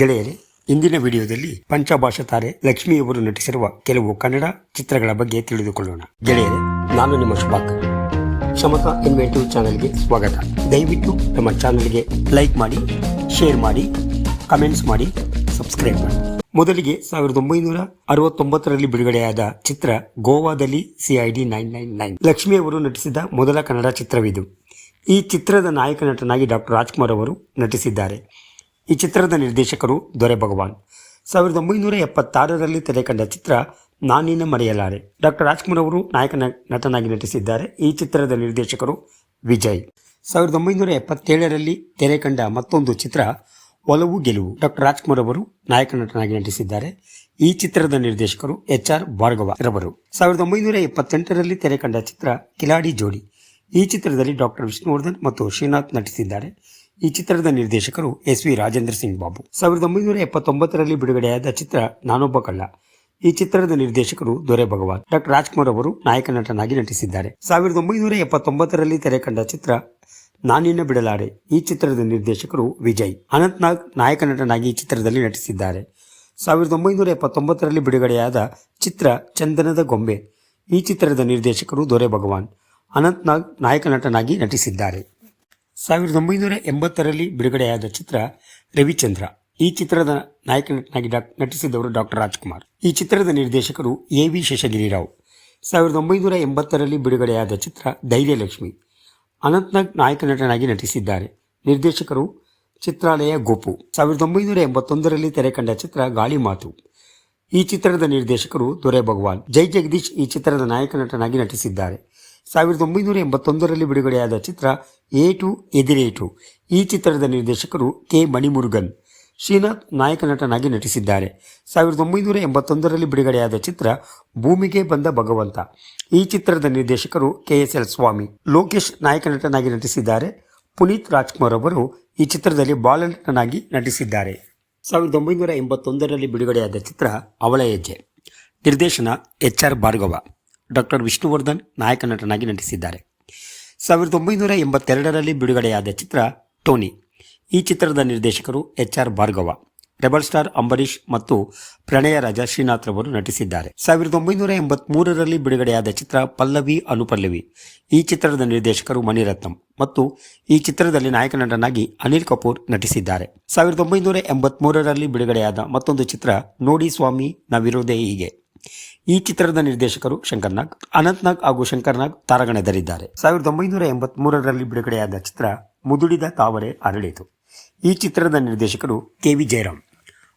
ಗೆಳೆಯರೆ, ಇಂದಿನ ವಿಡಿಯೋದಲ್ಲಿ ಪಂಚಭಾಷಾ ತಾರೆ ಲಕ್ಷ್ಮಿ ಅವರು ನಟಿಸಿರುವ ಕೆಲವು ಕನ್ನಡ ಚಿತ್ರಗಳ ಬಗ್ಗೆ ತಿಳಿದುಕೊಳ್ಳೋಣ. ಗೆಳೆಯರೆ, ನಾನು ನಿಮ್ಮ ಶುಭಾಕ್. ಕ್ಷಮತಾ ಇನ್ವೆಂಟಿವ್ ಚಾನೆಲ್ಗೆ ಸ್ವಾಗತ. ದಯವಿಟ್ಟು ನಮ್ಮ ಚಾನೆಲ್ಗೆ ಲೈಕ್ ಮಾಡಿ, ಶೇರ್ ಮಾಡಿ, ಕಮೆಂಟ್ಸ್ ಮಾಡಿ, ಸಬ್ಸ್ಕ್ರೈಬ್ ಮಾಡಿ. ಮೊದಲಿಗೆ ಸಾವಿರದ ಒಂಬೈನೂರ ಅರವತ್ತೊಂಬತ್ತರಲ್ಲಿ ಬಿಡುಗಡೆಯಾದ ಚಿತ್ರ ಗೋವಾದಲ್ಲಿ CID nine nine nine. Lakshmi ಅವರು ನಟಿಸಿದ ಮೊದಲ ಕನ್ನಡ ಚಿತ್ರವಿದು. ಈ ಚಿತ್ರದ ನಾಯಕ ನಟನಾಗಿ ಡಾಕ್ಟರ್ ರಾಜ್ಕುಮಾರ್ ಅವರು ನಟಿಸಿದ್ದಾರೆ. ಈ ಚಿತ್ರದ ನಿರ್ದೇಶಕರು ದೊರೆ ಭಗವಾನ್. ಸಾವಿರದ ಒಂಬೈನೂರ ಎಪ್ಪತ್ತಾರರಲ್ಲಿ ತೆರೆಕಂಡ ಚಿತ್ರ ನಾನಿನ ಮರೆಯಲಾರೆ. ಡಾಕ್ಟರ್ ರಾಜ್ಕುಮಾರ್ ಅವರು ನಾಯಕ ನಟನಾಗಿ ನಟಿಸಿದ್ದಾರೆ. ಈ ಚಿತ್ರದ ನಿರ್ದೇಶಕರು ವಿಜಯ್. ಸಾವಿರದ ಒಂಬೈನೂರ ಎಪ್ಪತ್ತೇಳರಲ್ಲಿ ತೆರೆಕಂಡ ಮತ್ತೊಂದು ಚಿತ್ರ ಒಲವು ಗೆಲುವು. ಡಾಕ್ಟರ್ ರಾಜ್ಕುಮಾರ್ ಅವರು ನಾಯಕ ನಟನಾಗಿ ನಟಿಸಿದ್ದಾರೆ. ಈ ಚಿತ್ರದ ನಿರ್ದೇಶಕರು ಎಚ್. ಆರ್. ಭಾರ್ಗವ ರವರು. ಸಾವಿರದ ಒಂಬೈನೂರ ಎಪ್ಪತ್ತೆಂಟರಲ್ಲಿ ತೆರೆಕಂಡ ಚಿತ್ರ ಕಿಲಾಡಿ ಜೋಡಿ. ಈ ಚಿತ್ರದಲ್ಲಿ ಡಾಕ್ಟರ್ ವಿಷ್ಣುವರ್ಧನ್ ಮತ್ತು ಶ್ರೀನಾಥ್ ನಟಿಸಿದ್ದಾರೆ. ಈ ಚಿತ್ರದ ನಿರ್ದೇಶಕರು ಎಸ್ ವಿ ರಾಜೇಂದ್ರ ಸಿಂಗ್ ಬಾಬು. ಸಾವಿರದ ಒಂಬೈನೂರ ಎಪ್ಪತ್ತೊಂಬತ್ತರಲ್ಲಿ ಬಿಡುಗಡೆಯಾದ ಚಿತ್ರ ನಾನೊಬ್ಬ ಕಳ್ಳ. ಈ ಚಿತ್ರದ ನಿರ್ದೇಶಕರು ದೊರೆ ಭಗವಾನ್. ಡಾಕ್ಟರ್ ರಾಜ್ಕುಮಾರ್ ಅವರು ನಾಯಕ ನಟನಾಗಿ ನಟಿಸಿದ್ದಾರೆ. ಸಾವಿರದ ಒಂಬೈನೂರ ಎಪ್ಪತ್ತೊಂಬತ್ತರಲ್ಲಿ ತೆರೆಕಂಡ ಚಿತ್ರ ನಾನಿನ್ನ ಬಿಡಲಾರೆ. ಈ ಚಿತ್ರದ ನಿರ್ದೇಶಕರು ವಿಜಯ್. ಅನಂತ್ನಾಗ್ ನಾಯಕ ನಟನಾಗಿ ಈ ಚಿತ್ರದಲ್ಲಿ ನಟಿಸಿದ್ದಾರೆ. ಸಾವಿರದ ಒಂಬೈನೂರ ಎಪ್ಪತ್ತೊಂಬತ್ತರಲ್ಲಿ ಬಿಡುಗಡೆಯಾದ ಚಿತ್ರ ಚಂದನದ ಗೊಂಬೆ. ಈ ಚಿತ್ರದ ನಿರ್ದೇಶಕರು ದೊರೆ ಭಗವಾನ್. ಅನಂತ್ನಾಗ್ ನಾಯಕ ನಟನಾಗಿ ನಟಿಸಿದ್ದಾರೆ. ಸಾವಿರದ ಒಂಬೈನೂರ ಎಂಬತ್ತರಲ್ಲಿ ಬಿಡುಗಡೆಯಾದ ಚಿತ್ರ ರವಿಚಂದ್ರ. ಈ ಚಿತ್ರದ ನಾಯಕ ನಟನಾಗಿ ನಟಿಸಿದವರು ಡಾಕ್ಟರ್ ರಾಜ್ಕುಮಾರ್. ಈ ಚಿತ್ರದ ನಿರ್ದೇಶಕರು ಎ ವಿ ಶೇಷಗಿರಿರಾವ್. ಸಾವಿರದ ಒಂಬೈನೂರ ಎಂಬತ್ತರಲ್ಲಿ ಬಿಡುಗಡೆಯಾದ ಚಿತ್ರ ಧೈರ್ಯಲಕ್ಷ್ಮಿ. ಅನಂತ್ನಾಗ್ ನಾಯಕ ನಟನಾಗಿ ನಟಿಸಿದ್ದಾರೆ. ನಿರ್ದೇಶಕರು ಚಿತ್ರಾಲಯ ಗೋಪು. ಸಾವಿರದ ಒಂಬೈನೂರ ಎಂಬತ್ತೊಂದರಲ್ಲಿ ತೆರೆಕಂಡ ಚಿತ್ರ ಗಾಳಿ ಮಾತು. ಈ ಚಿತ್ರದ ನಿರ್ದೇಶಕರು ದೊರೆ ಭಗವಾನ್. ಜೈ ಜಗದೀಶ್ ಈ ಚಿತ್ರದ ನಾಯಕ ನಟನಾಗಿ ನಟಿಸಿದ್ದಾರೆ. ಸಾವಿರದ ಒಂಬೈನೂರ ಎಂಬತ್ತೊಂದರಲ್ಲಿ ಬಿಡುಗಡೆಯಾದ ಚಿತ್ರ ಏಟು ಎದಿರೇಟು. ಈ ಚಿತ್ರದ ನಿರ್ದೇಶಕರು ಕೆ. ಮಣಿಮುರುಗನ್. ಶ್ರೀನಾಥ್ ನಾಯಕ ನಟನಾಗಿ ನಟಿಸಿದ್ದಾರೆ. ಸಾವಿರದ ಒಂಬೈನೂರ ಎಂಬತ್ತೊಂದರಲ್ಲಿ ಬಿಡುಗಡೆಯಾದ ಚಿತ್ರ ಭೂಮಿಗೆ ಬಂದ ಭಗವಂತ. ಈ ಚಿತ್ರದ ನಿರ್ದೇಶಕರು K. S. L. Swamy. Lokesh ನಾಯಕ ನಟನಾಗಿ ನಟಿಸಿದ್ದಾರೆ. ಪುನೀತ್ ರಾಜ್ಕುಮಾರ್ ಅವರು ಈ ಚಿತ್ರದಲ್ಲಿ ಬಾಲನಟನಾಗಿ ನಟಿಸಿದ್ದಾರೆ. ಸಾವಿರದ ಒಂಬೈನೂರ ಎಂಬತ್ತೊಂದರಲ್ಲಿ ಬಿಡುಗಡೆಯಾದ ಚಿತ್ರ ಅವಳ ಹೆಜ್ಜೆ ನಿರ್ದೇಶನ H. R. Bhargava. Doctor Vishnuvardhan ನಾಯಕ ನಟನಾಗಿ ನಟಿಸಿದ್ದಾರೆ. ಸಾವಿರದ ಒಂಬೈನೂರ ಎಂಬತ್ತೆರಡರಲ್ಲಿ ಬಿಡುಗಡೆಯಾದ ಚಿತ್ರ ಟೋನಿ. ಈ ಚಿತ್ರದ ನಿರ್ದೇಶಕರು H R Bhargava, rebel star Ambareesh ಮತ್ತು ಪ್ರಣಯ ರಾಜ ಶ್ರೀನಾಥ್ ರವರು ನಟಿಸಿದ್ದಾರೆ. ಸಾವಿರದ ಒಂಬೈನೂರ ಎಂಬತ್ಮೂರರಲ್ಲಿ ಬಿಡುಗಡೆಯಾದ ಚಿತ್ರ ಪಲ್ಲವಿ ಅನುಪಲ್ಲವಿ ಈ ಚಿತ್ರದ ನಿರ್ದೇಶಕರು ಮಣಿರತ್ನಂ ಮತ್ತು ಈ ಚಿತ್ರದಲ್ಲಿ ನಾಯಕ ನಟನಾಗಿ ಅನಿಲ್ ಕಪೂರ್ ನಟಿಸಿದ್ದಾರೆ. ಸಾವಿರದ ಒಂಬೈನೂರ ಎಂಬತ್ಮೂರರಲ್ಲಿ ಬಿಡುಗಡೆಯಾದ ಮತ್ತೊಂದು ಚಿತ್ರ ನೋಡಿ ಸ್ವಾಮಿ, ನಾವಿರೋದೇ ಹೀಗೆ. ಈ ಚಿತ್ರದ ನಿರ್ದೇಶಕರು ಶಂಕರ್ನಾಗ್ ಅನಂತ್ನಾಗ್ ಹಾಗೂ ಶಂಕರ್ನಾಗ್ ತಾರಗಣೆದರಿದ್ದಾರೆ. ಸಾವಿರದ ಒಂಬೈನೂರ ಎಂಬತ್ಮೂರರಲ್ಲಿ ಬಿಡುಗಡೆಯಾದ ಚಿತ್ರ ಮುದುಡಿದ ತಾವರೆ ಅರಳಿತು. ಈ ಚಿತ್ರದ ನಿರ್ದೇಶಕರು ಕೆ ವಿ ಜಯರಾಮ್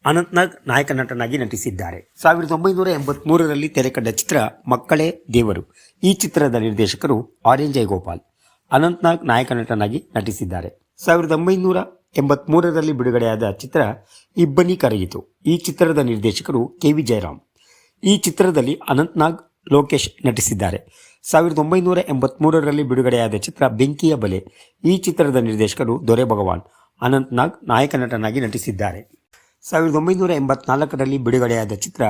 ಅನಂತ್ನಾಗ್ ನಾಯಕ ನಟನಾಗಿ ನಟಿಸಿದ್ದಾರೆ. ಸಾವಿರದ ಒಂಬೈನೂರ ಎಂಬತ್ಮೂರರಲ್ಲಿ ತೆರೆಕಂಡ ಚಿತ್ರ ಮಕ್ಕಳೇ ದೇವರು. ಈ ಚಿತ್ರದ ನಿರ್ದೇಶಕರು ಆರೆಂಜ್ ಗೋಪಾಲ್ ಅನಂತ್ನಾಗ್ ನಾಯಕ ನಟನಾಗಿ ನಟಿಸಿದ್ದಾರೆ. ಸಾವಿರದ ಒಂಬೈನೂರ ಎಂಬತ್ಮೂರರಲ್ಲಿ ಬಿಡುಗಡೆಯಾದ ಚಿತ್ರ ಇಬ್ಬನಿ ಕರಗಿತು. ಈ ಚಿತ್ರದ ನಿರ್ದೇಶಕರು ಕೆ ವಿ ಜಯರಾಮ್ ಈ ಚಿತ್ರದಲ್ಲಿ ಅನಂತ್ನಾಗ್ ಲೋಕೇಶ್ ನಟಿಸಿದ್ದಾರೆ. ಸಾವಿರದ ಒಂಬೈನೂರ ಎಂಬತ್ಮೂರರಲ್ಲಿ ಬಿಡುಗಡೆಯಾದ ಚಿತ್ರ ಬೆಂಕಿಯ ಬಲೆ. ಈ ಚಿತ್ರದ ನಿರ್ದೇಶಕರು ದೊರೆ ಭಗವಾನ್, ಅನಂತ್ನಾಗ್ ನಾಯಕ ನಟನಾಗಿ ನಟಿಸಿದ್ದಾರೆ. ಸಾವಿರದ ಒಂಬೈನೂರ ಎಂಬತ್ನಾಲ್ಕರಲ್ಲಿ ಬಿಡುಗಡೆಯಾದ ಚಿತ್ರ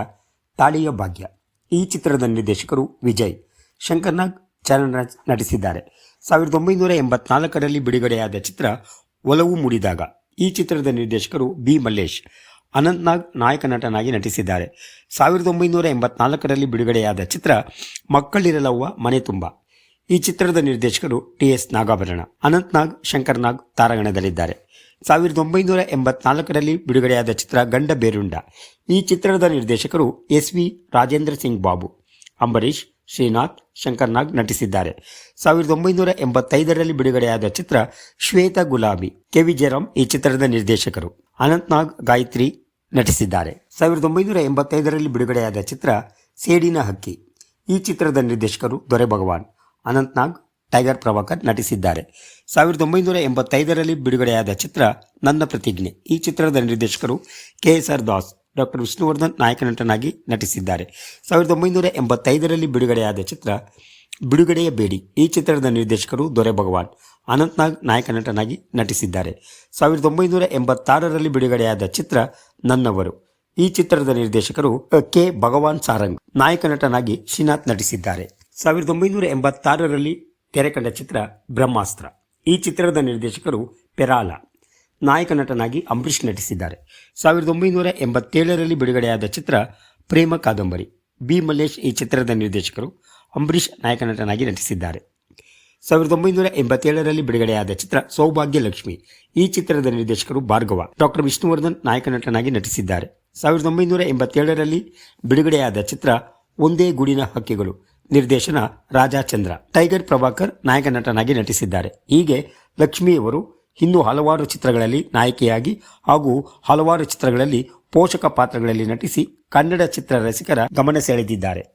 ತಾಳಿಯ ಭಾಗ್ಯ. ಈ ಚಿತ್ರದ ನಿರ್ದೇಶಕರು ವಿಜಯ್, ಶಂಕರ್ನಾಗ್ ಚರಣರಾಜ್ ನಟಿಸಿದ್ದಾರೆ. ಸಾವಿರದ ಒಂಬೈನೂರ ಎಂಬತ್ನಾಲ್ಕರಲ್ಲಿ ಬಿಡುಗಡೆಯಾದ ಚಿತ್ರ ಒಲವು ಮೂಡಿದಾಗ. ಈ ಚಿತ್ರದ ನಿರ್ದೇಶಕರು ಬಿ ಮಲ್ಲೇಶ್ ಅನಂತ್ನಾಗ್ ನಾಯಕ ನಟನಾಗಿ ನಟಿಸಿದ್ದಾರೆ. ಸಾವಿರದ ಒಂಬೈನೂರ ಎಂಬತ್ನಾಲ್ಕರಲ್ಲಿ ಬಿಡುಗಡೆಯಾದ ಚಿತ್ರ ಮಕ್ಕಳಿರಲವ್ವ ಮನೆ ತುಂಬ. ಈ ಚಿತ್ರದ ನಿರ್ದೇಶಕರು ಟಿ ಎಸ್ ನಾಗಾಭರಣ, ಅನಂತ್ನಾಗ್ ಶಂಕರ್ನಾಗ್ ತಾರಾಗಣದಲ್ಲಿದ್ದಾರೆ. ಸಾವಿರದ ಒಂಬೈನೂರ ಎಂಬತ್ನಾಲ್ಕರಲ್ಲಿ ಬಿಡುಗಡೆಯಾದ ಚಿತ್ರ ಗಂಡ ಬೇರುಂಡ. ಈ ಚಿತ್ರದ ನಿರ್ದೇಶಕರು ಎಸ್ ವಿ ರಾಜೇಂದ್ರ ಸಿಂಗ್ ಬಾಬು, ಅಂಬರೀಷ್, ಶ್ರೀನಾಥ್, ಶಂಕರ್ನಾಗ್ ನಟಿಸಿದ್ದಾರೆ. ಸಾವಿರದ ಒಂಬೈನೂರ ಎಂಬತ್ತೈದರಲ್ಲಿ ಬಿಡುಗಡೆಯಾದ ಚಿತ್ರ ಶ್ವೇತ ಗುಲಾಬಿ, ಕೆ ವಿ ಜಯರಾಮ್ ಈ ಚಿತ್ರದ ನಿರ್ದೇಶಕರು. ಅನಂತ್ನಾಗ್ ಗಾಯತ್ರಿ ನಟಿಸಿದ್ದಾರೆ. ಸಾವಿರದ ಒಂಬೈನೂರ ಎಂಬತ್ತೈದರಲ್ಲಿ ಬಿಡುಗಡೆಯಾದ ಚಿತ್ರ ಸೇಡಿನ ಹಕ್ಕಿ. ಈ ಚಿತ್ರದ ನಿರ್ದೇಶಕರು ದೊರೆ ಭಗವಾನ್ ಅನಂತ್ನಾಗ್, ಟೈಗರ್ ಪ್ರಭಾಕರ್ ನಟಿಸಿದ್ದಾರೆ. ಸಾವಿರದ ಒಂಬೈನೂರ ಎಂಬತ್ತೈದರಲ್ಲಿ ಬಿಡುಗಡೆಯಾದ ಚಿತ್ರ ನನ್ನ ಪ್ರತಿಜ್ಞೆ. ಈ ಚಿತ್ರದ ನಿರ್ದೇಶಕರು K S R Das, doctor Vishnuvardhan ನಾಯಕ ನಟನಾಗಿ ನಟಿಸಿದ್ದಾರೆ. ಸಾವಿರದ ಒಂಬೈನೂರ ಎಂಬತ್ತೈದರಲ್ಲಿ ಬಿಡುಗಡೆಯಾದ ಚಿತ್ರ ಬಿಡುಗಡೆಯ ಬೇಡಿ. ಈ ಚಿತ್ರದ ನಿರ್ದೇಶಕರು ದೊರೆ ಭಗವಾನ್. ಅನಂತ್ನಾಗ್ ನಾಯಕ ನಟನಾಗಿ ನಟಿಸಿದ್ದಾರೆ. ಸಾವಿರದ ಒಂಬೈನೂರ ಎಂಬತ್ತಾರರಲ್ಲಿ ಬಿಡುಗಡೆಯಾದ ಚಿತ್ರ ನನ್ನವರು. ಈ ಚಿತ್ರದ ನಿರ್ದೇಶಕರು ಕೆ. ಭಗವಾನ್ ಸಾರಂಗ್. ನಾಯಕ ನಟನಾಗಿ ಶ್ರೀನಾಥ್ ನಟಿಸಿದ್ದಾರೆ. ಸಾವಿರದ ಒಂಬೈನೂರ ಎಂಬತ್ತಾರರಲ್ಲಿ ತೆರೆಕಂಡ ಚಿತ್ರ ಬ್ರಹ್ಮಾಸ್ತ್ರ. ಈ ಚಿತ್ರದ ನಿರ್ದೇಶಕರು ಪೆರಾಲ. ನಾಯಕ ನಟನಾಗಿ ಅಂಬರೀಷ್ ನಟಿಸಿದ್ದಾರೆ. ಸಾವಿರದ ಒಂಬೈನೂರ ಎಂಬತ್ತೇಳರಲ್ಲಿ ಬಿಡುಗಡೆಯಾದ ಚಿತ್ರ ಪ್ರೇಮ ಕಾದಂಬರಿ. ಬಿ. ಮಲ್ಲೇಶ್ ಈ ಚಿತ್ರದ ನಿರ್ದೇಶಕರು ಅಂಬರೀಷ್ ನಾಯಕ ನಟನಾಗಿ ನಟಿಸಿದ್ದಾರೆ. ಸಾವಿರದ ಒಂಬೈನೂರ ಎಂಬತ್ತೇಳರಲ್ಲಿ ಬಿಡುಗಡೆಯಾದ ಚಿತ್ರ ಸೌಭಾಗ್ಯ ಲಕ್ಷ್ಮಿ. ಈ ಚಿತ್ರದ ನಿರ್ದೇಶಕರು ಭಾರ್ಗವ. ಡಾಕ್ಟರ್ ವಿಷ್ಣುವರ್ಧನ್ ನಾಯಕ ನಟನಾಗಿ ನಟಿಸಿದ್ದಾರೆ. ಸಾವಿರದ ಒಂಬೈನೂರ ಎಂಬತ್ತೇಳರಲ್ಲಿ ಬಿಡುಗಡೆಯಾದ ಚಿತ್ರ ಒಂದೇ ಗುಡಿನ ಹಕ್ಕಿಗಳು. ನಿರ್ದೇಶನ ರಾಜಾಚಂದ್ರ ಟೈಗರ್ ಪ್ರಭಾಕರ್ ನಾಯಕ ನಟನಾಗಿ ನಟಿಸಿದ್ದಾರೆ. ಹೀಗೆ ಲಕ್ಷ್ಮಿಯವರು ಇನ್ನೂ ಹಲವಾರು ಚಿತ್ರಗಳಲ್ಲಿ ನಾಯಕಿಯಾಗಿ ಹಾಗೂ ಹಲವಾರು ಚಿತ್ರಗಳಲ್ಲಿ ಪೋಷಕ ಪಾತ್ರಗಳಲ್ಲಿ ನಟಿಸಿ ಕನ್ನಡ ಚಿತ್ರ ರಸಿಕರ ಗಮನ ಸೆಳೆದಿದ್ದಾರೆ.